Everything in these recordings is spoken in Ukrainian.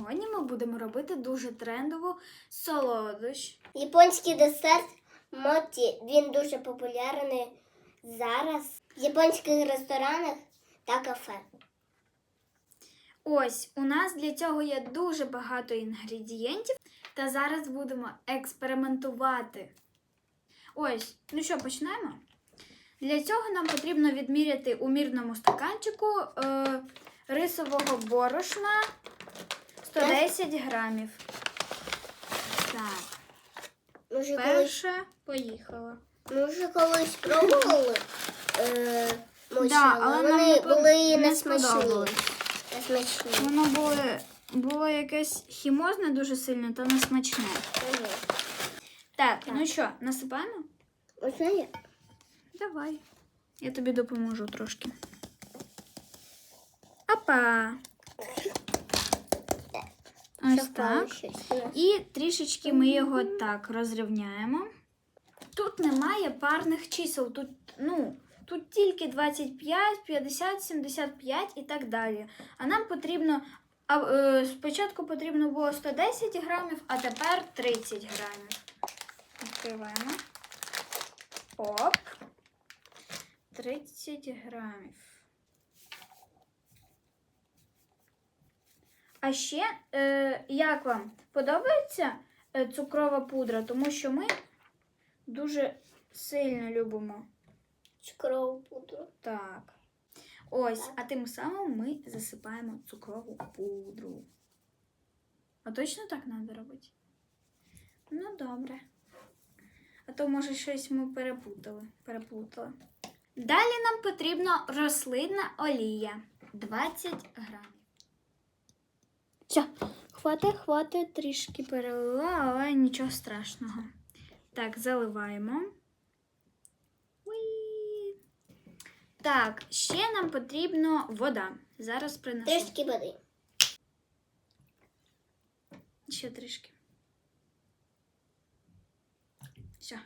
Сьогодні ми будемо робити дуже трендову солодощ. Японський десерт моті. Він дуже популярний зараз в японських ресторанах та кафе. Ось у нас для цього є дуже багато інгредієнтів, та зараз будемо експериментувати. Ось, ну що, почнемо? Для цього нам потрібно відміряти у мірному стаканчику е, рисового борошна 110 грамів. Так, Ми вже колись, поїхала. ми вже колись пробували е, Да, але але нам вони не по- були не несмачні. сподобалось. Несмачні. Воно було, було якесь хімозне дуже сильно та не смачне. Мгм. Так, ну що, насипаємо? Можна я? Давай. Я тобі допоможу трошки. Опа. Ось так. І трішечки ми його так розрівняємо. Тут немає парних чисел. Тут, ну, тут тільки 25, 50, 75 і так далі. А нам потрібно. А, е, спочатку потрібно було 110 грамів, а тепер 30 грамів. Відкриваємо. Оп. 30 грамів. А ще, е, як вам подобається е, цукрова пудра? Тому що ми дуже сильно любимо. Цукрову пудру. Так. Ось, а тим самим ми засипаємо цукрову пудру. А точно так треба робити? Ну, добре. А то, може, щось ми перепутали. переплутали. Далі нам потрібна рослинна олія 20 грамів. Все, хватить, хватить, трішки перелила, але нічого страшного. Так, заливаємо. Так, ще нам потрібна вода. Зараз принесу. Трішки води. Ще трішки. Все,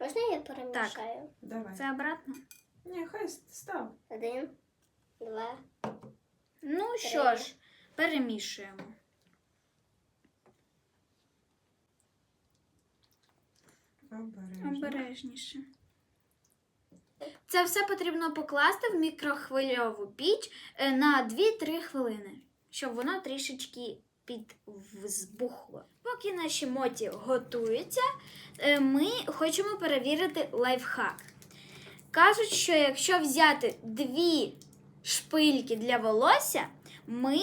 Можна я перемішаю? Давай. це обратно. Ні, хай став. Один, два. Ну що ж, перемішуємо. Обережно. Обережніше. Це все потрібно покласти в мікрохвильову піч е, на 2-3 хвилини, щоб воно трішечки підвзбухло. Поки наші моті готуються, е, ми хочемо перевірити лайфхак. Кажуть, що якщо взяти дві шпильки для волосся, ми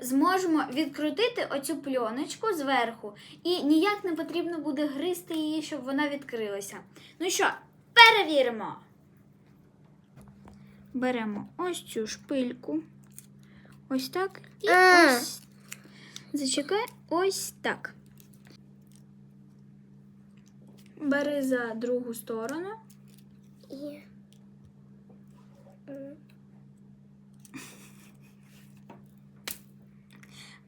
зможемо відкрутити оцю пленочку зверху, і ніяк не потрібно буде гризти її, щоб вона відкрилася. Ну що, перевіримо. Беремо ось цю шпильку. Ось так. І ось. Зачекай, ось так. Бери за другу сторону. І...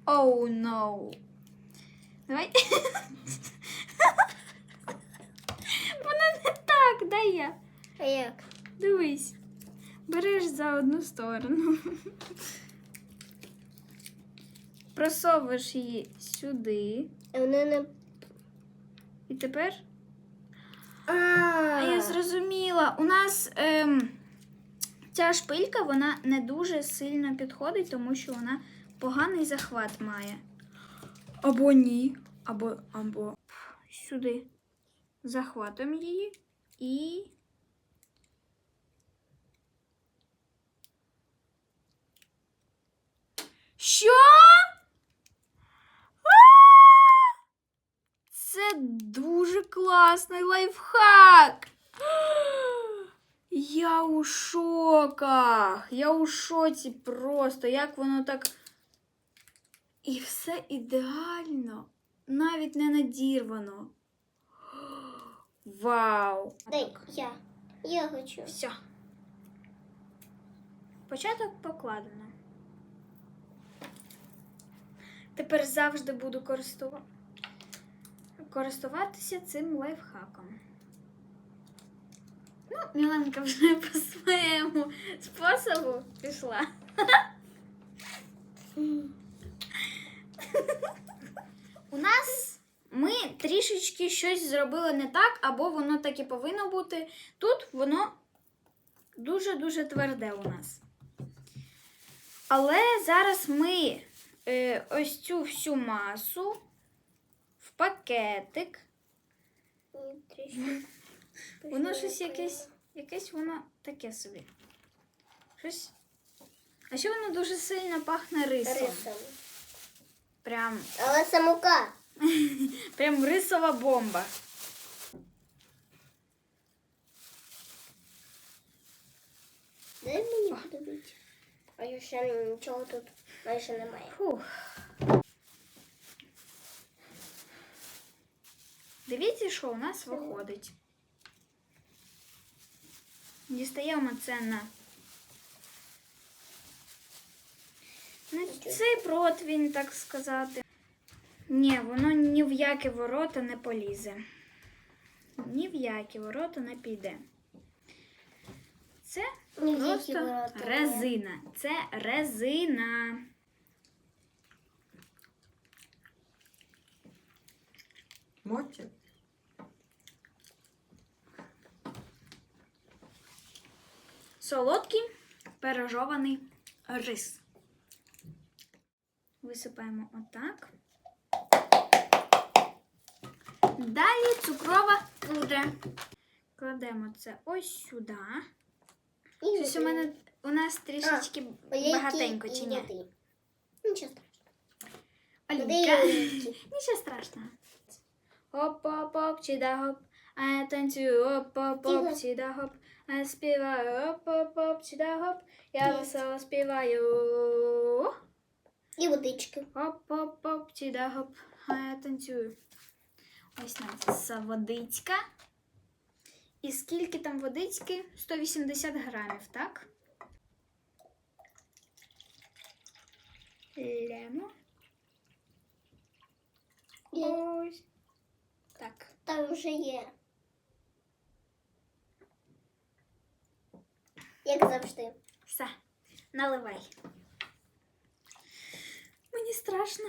Oh no. Давай. Воно не так, дай я. А як? Дивись. Береш за одну сторону. Просовуєш її сюди. А Вони не... І тепер. А я зрозуміла. У нас ем, ця шпилька вона не дуже сильно підходить, тому що вона поганий захват має. Або ні. Або, або сюди. Захватом її і. Що? Це дуже класний лайфхак. Я у шоках. Я у шоці просто. Як воно так. І все ідеально. Навіть не надірвано. Вау! Дай, я. Я хочу. Все. Початок покладено. Тепер завжди буду користува... користуватися цим лайфхаком. Ну, Міланка вже по своєму способу пішла. Трішечки щось зробили не так, або воно так і повинно бути. Тут воно дуже-дуже тверде у нас. Але зараз ми е, ось цю всю масу в пакетик. Воно щось якесь, якесь воно таке собі. Щось. А ще воно дуже сильно пахне рисом. Рисом. Прям, Але це мука. прям рисова бомба. Дай мені подивитися. А я ще нічого тут майже немає. Фух. Дивіться, що у нас виходить. Дістаємо це на, на цей противень, так сказати. Ні, воно ні в які ворота не полізе. Ні в які ворота не піде. Це Ні просто ворота резина. Це резина. Моті. Солодкий пережований рис. Висипаємо отак. Далі цукрова пудра. Кладемо це ось сюди. Щось у мене у нас трішечки багатенько, чи ні? Нічого страшного. Нічого страшного. Оп-оп-оп, чіда-гоп. А я танцюю, оп-оп-оп, Тихо. чіда-гоп. А я співаю, оп-оп-оп, чіда-гоп. Я весело співаю. І водички. Оп-оп-оп, чіда-гоп. А я танцюю. Ось нам ця водичка. І скільки там водички? 180 грамів, так? Лемо. Ось. Так. Там вже є. Як завжди. Все, наливай. Мені страшно.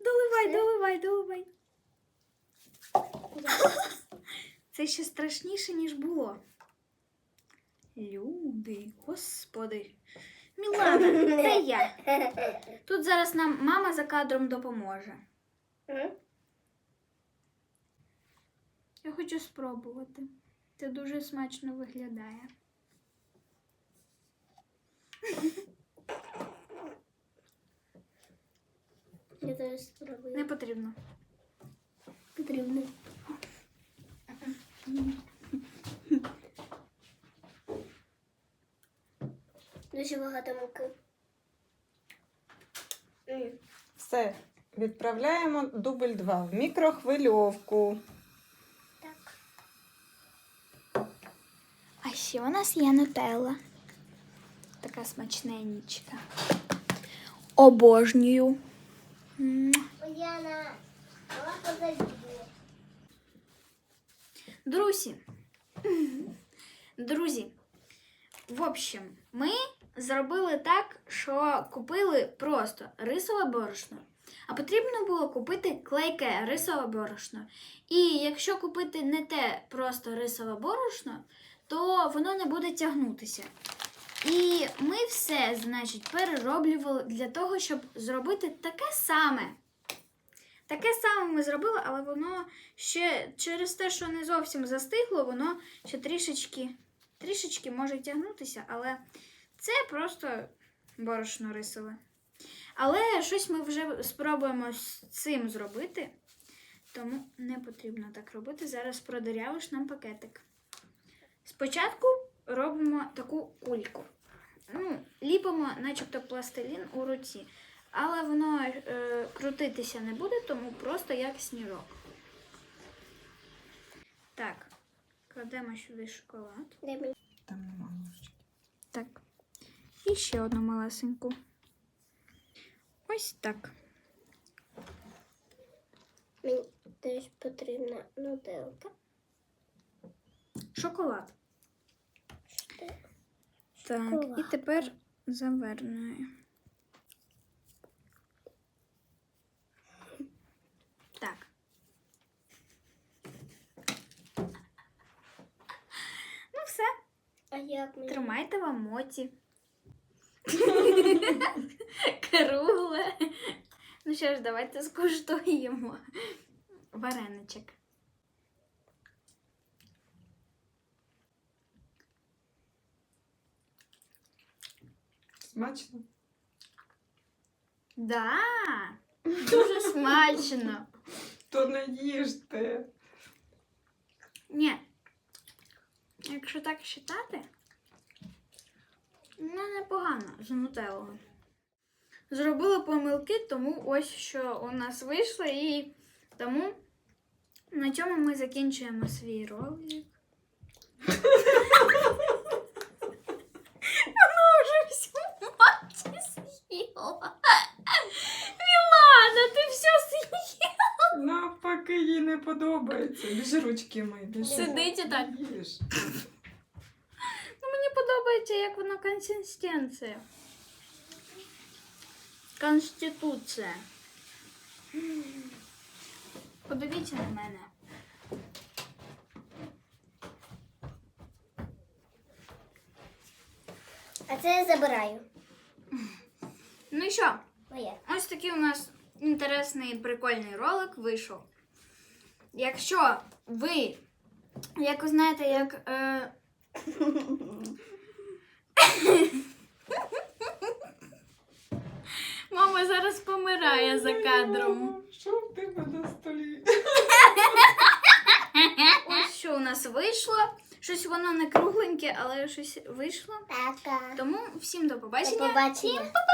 Доливай, Все? доливай, доливай. Це ще страшніше, ніж було. Люди, господи. Мілана, це я. Тут зараз нам мама за кадром допоможе. Я хочу спробувати. Це дуже смачно виглядає. Я зараз спробую. Не потрібно. потрібно. Дуже багато муки. Все. Відправляємо дубль 2 в мікрохвильовку. Так. А ще у нас є нутелла. Така смачненічка. Обожнюю. Друзі. Друзі. В общем, ми зробили так, що купили просто рисове борошно. А потрібно було купити клейке рисове борошно. І якщо купити не те просто рисове борошно, то воно не буде тягнутися. І ми все, значить, перероблювали для того, щоб зробити таке саме. Таке саме ми зробили, але воно ще через те, що не зовсім застигло, воно ще трішечки, трішечки може тягнутися, але це просто борошно рисове. Але щось ми вже спробуємо з цим зробити, тому не потрібно так робити. Зараз продирявиш нам пакетик. Спочатку робимо таку кульку. Ну, ліпимо, начебто, пластилін у руці. Але воно е, крутитися не буде, тому просто як сніжок. Так, кладемо сюди шоколад. Там нема ложечки. Так. І ще одну малесеньку. Ось так. Мені теж потрібна нутелка. Шоколад. Так, і тепер завернуємо. Так. Ну, все. А як мені? Тримайте вам моті. Кругле. Ну що ж, давайте скуштуємо вареничок. Смачно? Да, дуже смачно. То не їжте. Ні. Якщо так вважати, ну непогано з нутеллою. Зробила помилки, тому ось що у нас вийшло, і тому на цьому ми закінчуємо свій ролик. Воно вже всю маті з'їла. Мілана, ти все з'їла. Навпаки, їй не подобається. Біжи ручки мої, біжи. Сидить так. Їж. Ну, мені подобається, як воно консистенція. Конституція. Подивіться на мене. А це я забираю. Ну і що? Моє. Ось такий у нас інтересний прикольний ролик вийшов. Якщо ви, як ви знаєте, як. Е... Мама зараз помирає за кадром. Що в тебе на столі? Ось що у нас вийшло. Щось воно не кругленьке, але щось вийшло. Тому всім до До побачення. побачення. Всім па-па-па-па!